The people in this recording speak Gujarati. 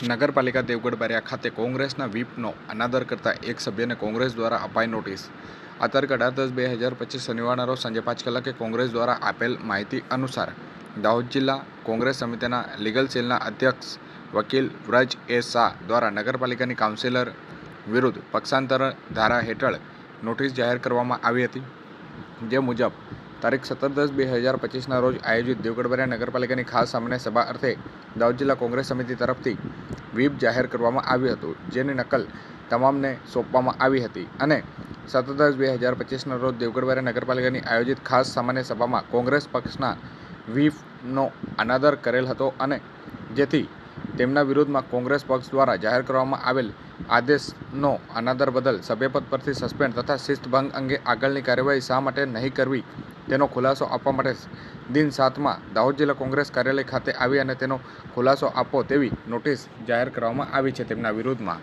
નગરપાલિકા દેવગઢ બારિયા ખાતે કોંગ્રેસના વ્હીપનો અનાદર કરતા એક સભ્યને કોંગ્રેસ દ્વારા અપાઈ નોટિસ. આ તારીખ અઢાર દસ બે હજાર પચીસ શનિવારના રોજ સાંજે પાંચ કલાકે કોંગ્રેસ દ્વારા આપેલ માહિતી અનુસાર દાહોદ જિલ્લા કોંગ્રેસ સમિતિના લીગલ સેલના અધ્યક્ષ વકીલ વ્રજ એ શાહ દ્વારા નગરપાલિકાની કાઉન્સિલર વિરુદ્ધ પક્ષાંતર ધારા હેઠળ નોટિસ જાહેર કરવામાં આવી હતી. જે મુજબ તારીખ સત્તર દસ બે હજાર પચીસના રોજ આયોજિત દેવગઢબરિયા નગરપાલિકાની ખાસ સામાન્ય સભા અર્થે દાહોદ જિલ્લા કોંગ્રેસ સમિતિ તરફથી વ્હીપ જાહેર કરવામાં આવ્યું હતું, જેની નકલ તમામને સોંપવામાં આવી હતી. અને સત્તર દસ બે હજાર પચીસના રોજ દેવગઢબરિયા નગરપાલિકાની આયોજિત ખાસ સામાન્ય સભામાં કોંગ્રેસ પક્ષના વ્હીપનો અનાદર કરેલ હતો અને જેથી તેમના વિરુદ્ધમાં કોંગ્રેસ પક્ષ દ્વારા જાહેર કરવામાં આવેલ આદેશનો અનાદર બદલ સભ્યપદ પરથી સસ્પેન્ડ તથા શિસ્તભંગ અંગે આગળની કાર્યવાહી શા માટે નહીં કરવી તેનો ખુલાસો આપવા માટે દિન સાતમાં દાહોદ જિલ્લા કોંગ્રેસ કાર્યાલય ખાતે આવી અને તેનો ખુલાસો આપો તેવી નોટિસ જાહેર કરવામાં આવી છે તેમના વિરુદ્ધમાં.